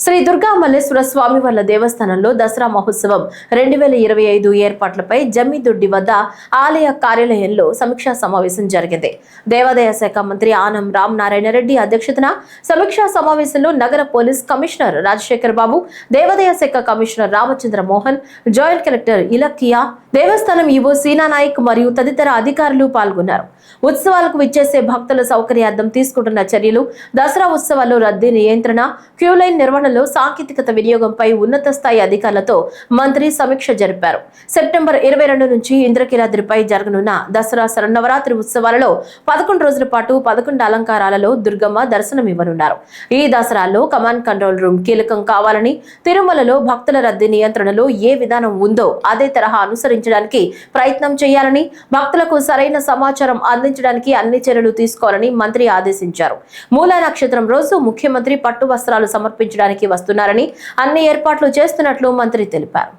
శ్రీ దుర్గా మల్లేశ్వర స్వామి వాళ్ళ దేవస్థానంలో దసరా మహోత్సవం రెండు వేల ఇరవై ఐదు ఏర్పాట్లపై జమ్మిదొడ్డి వద్ద ఆలయ కార్యాలయంలో సమీక్షా సమావేశం జరిగింది. దేవాదాయ శాఖ మంత్రి ఆనం రామ్ నారాయణ రెడ్డి అధ్యక్షతన సమీక్షా సమావేశంలో నగర పోలీస్ కమిషనర్ రాజశేఖర్ బాబు దేవాదాయ శాఖ commissioner Ramachandra Mohan joint collector Ilakkiya దేవస్థానం ఈవో సీనా నాయక్ మరియు తదితర అధికారులు పాల్గొన్నారు. ఉత్సవాలకు విచ్చేసే భక్తుల సౌకర్యార్థం తీసుకుంటున్న చర్యలు దసరా ఉత్సవాల్లో రద్దీ నియంత్రణ క్యూలైన్ నిర్వహణలో సాంకేతికత వినియోగంపై ఉన్నత స్థాయి అధికారులతో మంత్రి సమీక్ష జరిపారు. సెప్టెంబర్ ఇరవై రెండు నుంచి ఇంద్రకీలాద్రిపై జరగనున్న దసరా శరణవరాత్రి ఉత్సవాలలో పదకొండు రోజుల పాటు పదకొండు అలంకారాలలో దుర్గమ్మ దర్శనమివ్వనున్నారు. ఈ దసరాలో కమాండ్ కంట్రోల్ రూమ్ కీలకం కావాలని తిరుమలలో భక్తుల రద్దీ నియంత్రణలో ఏ విధానం ఉందో అదే తరహా అనుసరించడానికి ప్రయత్నం చేయాలని భక్తులకు సరైన సమాచారం అందించడానికి అన్ని చర్యలు తీసుకోవాలని మంత్రి ఆదేశించారు. మూలా నక్షత్రం రోజు ముఖ్యమంత్రి పట్టు వస్త్రాలు సమర్పించడానికి వస్తున్నారని అన్ని ఏర్పాట్లు చేస్తున్నట్లు మంత్రి తెలిపారు.